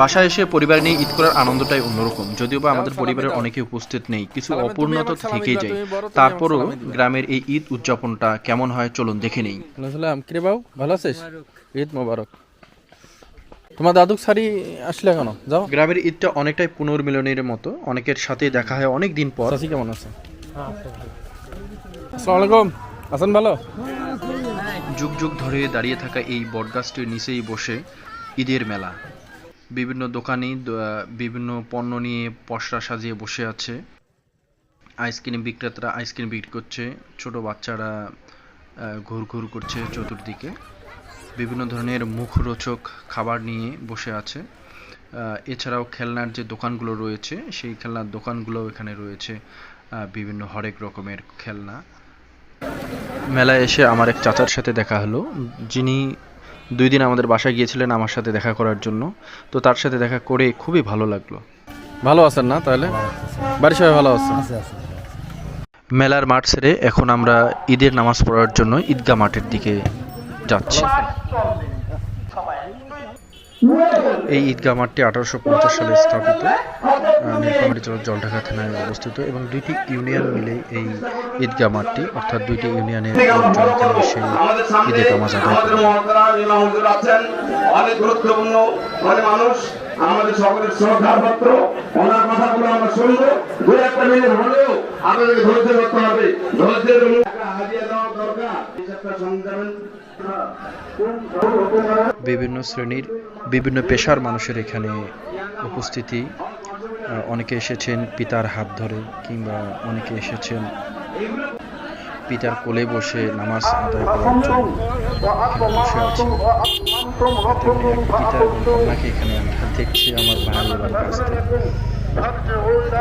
বাসায় এসে পরিবার নিয়ে ঈদ করার আনন্দটাই অন্যরকম। যদিও বা আমাদের পরিবারের অনেকে উপস্থিত নেই কিছু অপূর্ণতা থেকেই যায়। তারপরও গ্রামের এই ঈদ উদযাপনটা কেমন হয় চলুন দেখে নেই। সালাম কিরে বাবু ভালো আছিস? ঈদ মোবারক। তোমার দাদুক শাড়ি আসলে কেন? যাও। গ্রামের ঈদটা অনেকটাই পুনর্মিলনের মতো অনেকের সাথে দেখা হয় অনেক দিন পর। চাষি কেমন আছে? আসসালামু আলাইকুম আছেন ভালো? যুগ যুগ ধরে দাঁড়িয়ে থাকা এই বটগাছটির নিচেই বসে ঈদের মেলা। বিভিন্ন দোকানি বিভিন্ন পণ্য নিয়ে পসরা সাজিয়ে বসে আছে। আইসক্রিম বিক্রেতারা আইসক্রিম বিক্রি করছে। ছোট বাচ্চারা আহ, ঘুরঘুর করছে চতুর্দিকে। বিভিন্ন ধরনের মুখরোচক খাবার নিয়ে বসে আছে। এছাড়াও খেলনার যে দোকানগুলো রয়েছে সেই খেলনার দোকানগুলো এখানে রয়েছে। বিভিন্ন হরেক রকমের খেলনা। মেলায় এসে আমার এক চাচার সাথে দেখা হলো। যিনি দুই দিন আমাদের বাসায় গিয়েছিলেন আমার সাথে দেখা করার জন্য। তো তার সাথে দেখা করে খুবই ভালো লাগল। ভালো আছেন না তাহলে? বাড়ির সবাই ভালো আছে। মেলার মাঠ ছেড়ে এখন আমরা ঈদের নামাজ পড়ার জন্য ঈদগাহ মাঠের দিকে যাচ্ছি। এই ঈদগাহ মাঠটি আঠারোশো পঞ্চাশ সালে স্থাপিত নীলফামারী জেলার জলঢাকা থানায় অবস্থিত এবং দুইটি ইউনিয়ন মিলে এই ঈদগাহ মাঠটি, অর্থাৎ দুইটি ইউনিয়নের সামনে ঈদের নামাজ আদায় অনেক গুরুত্বপূর্ণ মানে মানুষ, আমাদের সকলের শ্রদ্ধার বিভিন্ন শ্রেণির বিভিন্ন পেশার মানুষের এখানে উপস্থিতি অনেকে এসেছেন পিতার হাত ধরে কিংবা অনেকে এসেছেন পিতার কোলে বসে নামাজ আদায় করার জন্য বসে এখানে দেখছি, আমার ভাই এবং কাছ থেকে।